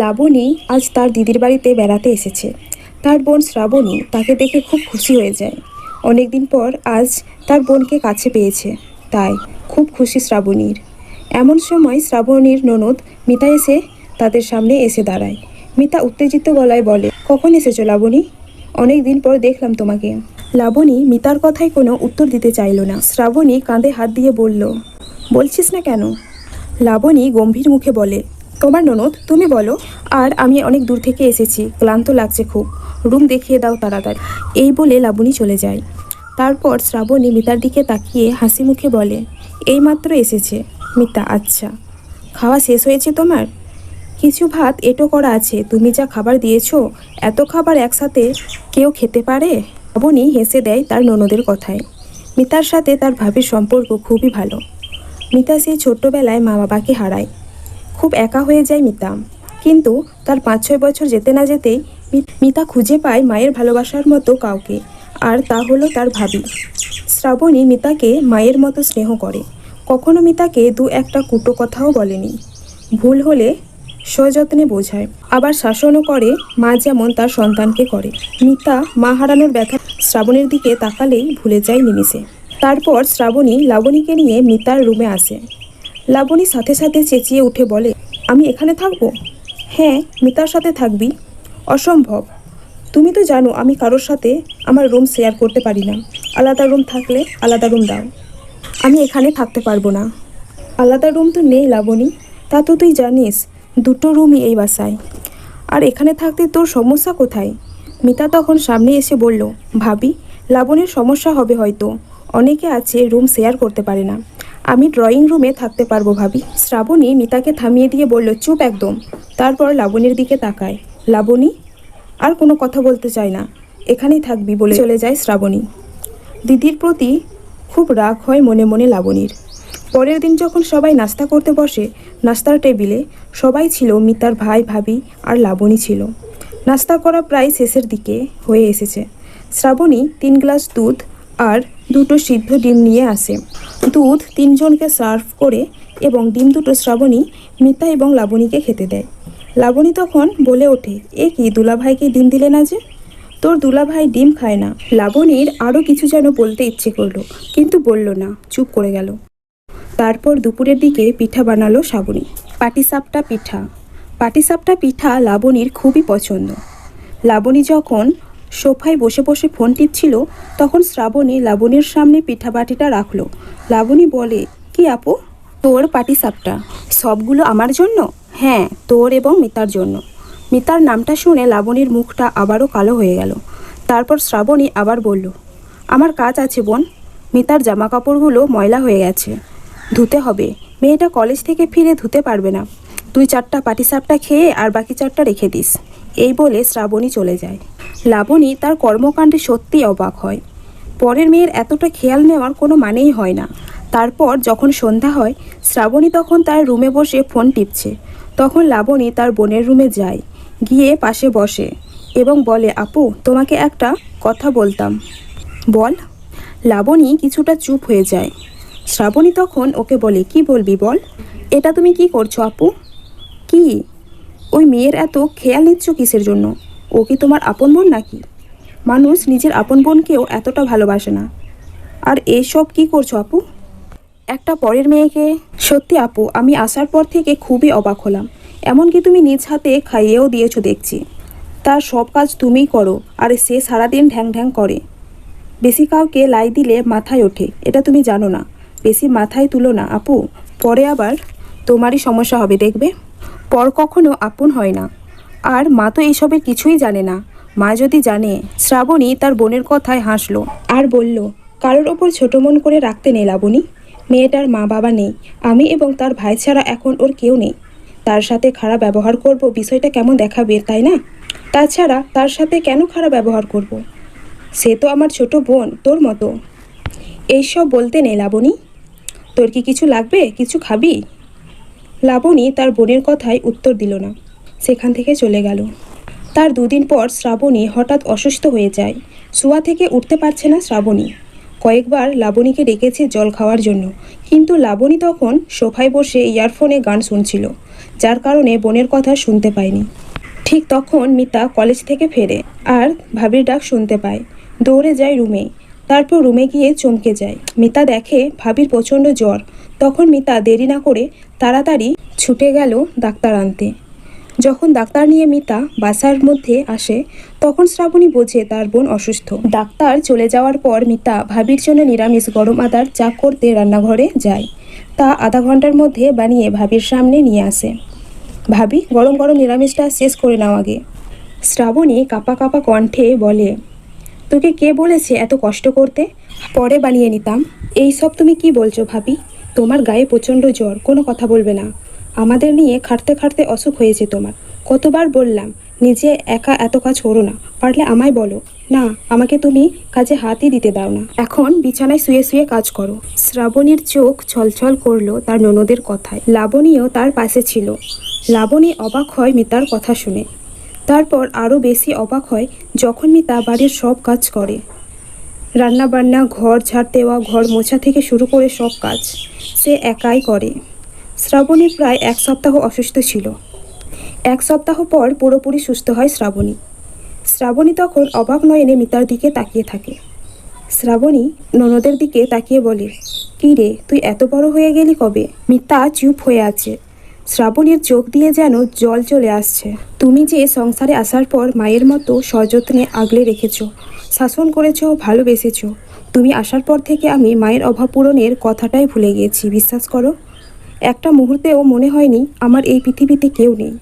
লাবণী আজ তার দিদির বাড়িতে বেড়াতে এসেছে। তার বোন শ্রাবণী তাকে দেখে খুব খুশি হয়ে যায়। অনেকদিন পর আজ তার বোনকে কাছে পেয়েছে। তাই খুব খুশি শ্রাবণীর। এমন সময় শ্রাবণীর ননদ মিতা এসে তাদের সামনে এসে দাঁড়ায়। মিতা উত্তেজিত গলায় বলে, কখন এসেছ লাবণী? অনেক দিন পর দেখলাম তোমাকে। লাবণী মিতার কথায় কোনো উত্তর দিতে চাইল না। শ্রাবণী কাঁধে হাত দিয়ে বলল, বলছিস না কেন? লাবণী গম্ভীর মুখে বলে তোমার ননদ, তুমি বলো। আর আমি অনেক দূর থেকে এসেছি, ক্লান্ত লাগছে খুব। রুম দেখিয়ে দাও তাড়াতাড়ি। এই বলে লাবণী চলে যায়। তারপর শ্রাবণী মিতার দিকে তাকিয়ে হাসি মুখে বলে এইমাত্র এসেছে। মিতা আচ্ছা। খাওয়া শেষ হয়েছে তোমার? কিছু ভাত এটো করা আছে। তুমি যা খাবার দিয়েছ, এত খাবার একসাথে কেউ খেতে পারে? শ্রাবণী হেসে দেয় তার ননদের কথায়। মিতার সাথে তার ভাবির সম্পর্ক খুবই ভালো। মিতা সেই ছোট্টবেলায় মা বাবাকে হারায়। খুব একা হয়ে যায় মিতা। কিন্তু তার পাঁচ ছয় বছর যেতে না যেতেই মিতা খুঁজে পায় মায়ের ভালোবাসার মতো কাউকে, আর তা হলো তার ভাবি। শ্রাবণী মিতাকে মায়ের মতো স্নেহ করে। কখনো মিতাকে দু একটা কুটো কথাও বলেনি। ভুল হলে সযত্নে বোঝায়। আবার শাসনও করে, মা যেমন তার সন্তানকে করে। মিতা মা হারানোর ব্যথা শ্রাবণের দিকে তাকালেই ভুলে যায় নিমিষে। তারপর শ্রাবণী লাবণীকে নিয়ে মিতার রুমে আসে। লাবণী সাথে সাথে চেঁচিয়ে উঠে বলে, আমি এখানে থাকব? হ্যাঁ মিতার সাথে থাকবি। অসম্ভব। তুমি তো জানো আমি কারোর সাথে আমার রুম শেয়ার করতে পারি না। আলাদা রুম থাকলে আলাদা রুম দাও। আমি এখানে থাকতে পারব না। আলাদা রুম তো নেই লাবণী, তা তো তুই জানিস, দুটো রুমই এই বাসায়। আর এখানে থাকতে তোর সমস্যা কোথায়? মিতা তখন সামনে এসে বলল, ভাবি, লাবণীর সমস্যা হবে হয়তো। অনেকে আছে রুম শেয়ার করতে পারে না। আমি ড্রয়িং রুমে থাকতে পারব ভাবি। শ্রাবণী মিতাকে থামিয়ে দিয়ে বলল, চুপ একদম। তারপর লাবণীর দিকে তাকায়। লাবণী, আর কোনো কথা বলতে চায় না। এখানেই থাকবি বলে চলে যায় শ্রাবণী। দিদির প্রতি খুব রাগ হয় মনে মনে লাবণীর। পরের দিন যখন সবাই নাস্তা করতে বসে, নাস্তার টেবিলে সবাই ছিল, মিতার ভাই, ভাবি আর লাবণী ছিল। নাস্তা করা প্রায় শেষের দিকে হয়ে এসেছে। শ্রাবণী তিন গ্লাস দুধ আর দুটো সিদ্ধ ডিম নিয়ে আসে। দুধ তিনজনকে সার্ভ করে এবং ডিম দুটো শ্রাবণী, মিতা এবং লাবণীকে খেতে দেয়। লাবণী তখন বলে ওঠে, এ কি দুলাভাইকে ডিম দিলে না যে? তোর দুলাভাই ডিম খায় না। লাবণীর আরও কিছু যেন বলতে ইচ্ছে করল, কিন্তু বলল না, চুপ করে গেল। তারপর দুপুরের দিকে পিঠা বানালো শ্রাবণী। পাটিসাপটা পিঠা। পাটিসাপটা পিঠা লাবণীর খুবই পছন্দ। লাবণী যখন সোফায় বসে বসে ফোন টিপছিল, তখন শ্রাবণী লাবণীর সামনে পিঠা বাটিটা রাখল। লাবণী বলে, কি আপু, তোর পাটিসাপটা সবগুলো আমার জন্য? হ্যাঁ তোর এবং মিতার জন্য। মিতার নামটা শুনে লাবণীর মুখটা আবারও কালো হয়ে গেল। তারপর শ্রাবণী আবার বলল, আমার কাজ আছে বোন, মিতার জামা কাপড়গুলো ময়লা হয়ে গেছে, ধুতে হবে। মেয়েটা কলেজ থেকে ফিরে ধুতে পারবে না। তুই চারটা পাটিসাপটা খেয়ে আর বাকি চারটা রেখে দিস। এই বলে শ্রাবণী চলে যায়। লাবণী তার কর্মকাণ্ডে সত্যিই অবাক হয়। পরের মেয়ের এতটা খেয়াল নেওয়ার কোনো মানেই হয় না। তারপর যখন সন্ধ্যা হয়, শ্রাবণী তখন তার রুমে বসে ফোন টিপছে। তখন লাবণী তার বোনের রুমে যায়, গিয়ে পাশে বসে এবং বলে, আপু, তোমাকে একটা কথা বলতাম। বল। লাবণী কিছুটা চুপ হয়ে যায়। শ্রাবণী তখন ওকে বলে, কি বলবি বল? এটা তুমি কি করছ, আপু? কি? ওই মেয়ের এত খেয়াল নিচ্ছ কিসের জন্য? ও কি তোমার আপন বোন নাকি? মানুষ নিজের আপন বোনকেও এতটা ভালোবাসে না। আর এসব কি করছ আপু? একটা পরের মেয়েকে? সত্যি আপু, আমি আসার পর থেকে খুবই অবাক হলাম। এমনকি তুমি নিজ হাতে খাইয়েও দিয়েছ দেখছি। তার সব কাজ তুমিই করো, আর সে সারাদিন ঢ্যাং ঢ্যাং করে। বেশি কাউকে লাই দিলে মাথায় ওঠে, এটা তুমি জানো না। বেশি মাথায় তুলো না, আপু। পরে আবার তোমারই সমস্যা হবে, দেখবে? পর কখনো আপন হয় না। আর মা তো এইসবের কিছুই জানে না। মা যদি জানে, শ্রাবণী তার বোনের কথায় হাসলো আর বলল, কারোর ওপর ছোট মন করে রাখতে নেই লাবণী। মেয়েটার মা বাবা নেই। আমি এবং তার ভাই ছাড়া এখন ওর কেউ নেই। তার সাথে খারাপ ব্যবহার করব, বিষয়টা কেমন দেখাবে, তাই না? তাছাড়া তার সাথে কেন খারাপ ব্যবহার করব। সে তো আমার ছোট বোন, তোর মতো। এইসব বলতে নেই লাবণী। তোর কি কিছু লাগবে? কিছু খাবি? লাবণী তার বোনের কথায় উত্তর দিল না। সেখান থেকে চলে গেল। তার দুদিন পর শ্রাবণী হঠাৎ অসুস্থ হয়ে যায়। শোয়া থেকে উঠতে পারছে না শ্রাবণী। কয়েকবার লাবণীকে ডেকেছে জল খাওয়ার জন্য। কিন্তু লাবণী তখন সোফায় বসে ইয়ারফোনে গান শুনছিল, যার কারণে বোনের কথা শুনতে পায়নি। ঠিক তখন মিতা কলেজ থেকে ফেরে আর ভাবির ডাক শুনতে পায়। দৌড়ে যায় রুমে। তারপর রুমে গিয়ে চমকে যায়। মিতা দেখে ভাবির প্রচণ্ড জ্বর। তখন মিতা দেরি না করে তাড়াতাড়ি ছুটে গেল ডাক্তার আনতে। যখন ডাক্তার নিয়ে মিতা বাসার মধ্যে আসে, তখন শ্রাবণী বোঝে তার বোন অসুস্থ। ডাক্তার চলে যাওয়ার পর মিতা ভাবির জন্য নিরামিষ গরম আদার চা করতে রান্নাঘরে যায়। তা আধা ঘণ্টার মধ্যে বানিয়ে ভাবির সামনে নিয়ে আসে। ভাবি, গরম গরম নিরামিষটা শেষ করে নাও আগে। শ্রাবণী কাপা কাপা কণ্ঠে বলে, তোকে কে বলেছে এত কষ্ট করতে? পরে বানিয়ে নিতাম। এই সব তুমি কি বলছো ভাবি? তোমার গায়ে প্রচণ্ড জ্বর, কোনো কথা বলবে না। আমাদের নিয়ে খাটতে খাটতে অসুখ হয়েছে তোমার। কতবার বললাম, নিজে একা এত কাজ করো না, পারলে আমায় বলো। না, আমাকে তুমি কাজে হাতই দিতে দাও না। এখন বিছানায় শুয়ে শুয়ে কাজ করো। শ্রাবণীর চোখ ছলছল করল তার ননদের কথায়। লাবণীও তার পাশে ছিল। লাবণী অবাক হয় মিতার কথা শুনে। তারপর আরও বেশি অবাক হয় যখন মিতা বাড়ির সব কাজ করে। রান্না বান্না ঘর ঝাড় দেওয়া, ঘর মোছা থেকে শুরু করে সব কাজ সে একাই করে। শ্রাবণী প্রায় এক সপ্তাহ অসুস্থ ছিল। এক সপ্তাহ পর পুরোপুরি সুস্থ হয় শ্রাবণী। শ্রাবণী তখন অবাক নয়নে মিতার দিকে তাকিয়ে থাকে। শ্রাবণী ননদের দিকে তাকিয়ে বলে, কী রে, তুই এত বড় হয়ে গেলি কবে? মিতা চুপ হয়ে আছে। শ্রাবণীর চোখ দিয়ে যেন জল চলে আসছে। তুমি যে সংসারে আসার পর মায়ের মতো সযত্নে আগলে রেখেছ, শাসন করেছ, ভালোবেসেছো, তুমি আসার পর থেকে আমি মায়ের অভাব পূরণের কথাটাই ভুলে গিয়েছি, বিশ্বাস করো। একটা মুহূর্তেও মনে হয়নি আমার এই পৃথিবীতে কেউ নেই।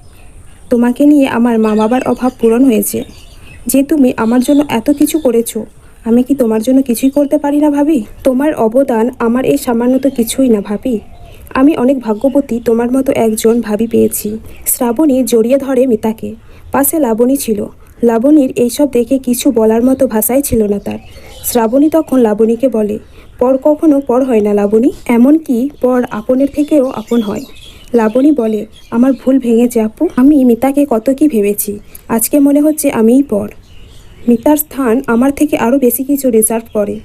তোমাকে নিয়ে আমার মা বাবার অভাব পূরণ হয়েছে। যে তুমি আমার জন্য এত কিছু করেছ, আমি কি তোমার জন্য কিছুই করতে পারি না ভাবি? তোমার অবদান আমার এই সামান্য তো কিছুই না ভাবি। আমি অনেক ভাগ্যবতী, তোমার মতো একজন ভাবি পেয়েছি। শ্রাবণী জড়িয়ে ধরে মিতাকে। পাশে লাবণী ছিল। লাবণীর এইসব দেখে কিছু বলার মতো ভাষাই ছিল না তার। শ্রাবণী তখন লাবণীকে বলে, পর কখনো পর হয় না লাবণী এমনকি পর আপনের থেকেও আপন হয়? লাবণী বলে, আমার ভুল ভেঙেছে আপু, আমি মিতাকে কত কি ভেবেছি, আজকে মনে হচ্ছে আমিই পর। মিতার স্থান আমার থেকে আরও বেশি কিছু রিজার্ভ করে।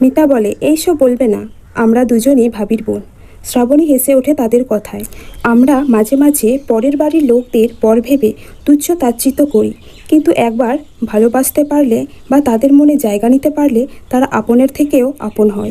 মিতা বলে, এইসব বলবে না, আমরা দুজনই ভাবির বোন। শ্রাবণী হেসে ওঠে তাদের কথায়। আমরা মাঝে মাঝে পরের বাড়ির লোকদের পর ভেবে তুচ্ছ তাচ্ছিত করি। কিন্তু একবার ভালোবাসতে পারলে বা তাদের মনে জায়গা নিতে পারলে তারা আপনের থেকেও আপন হয়।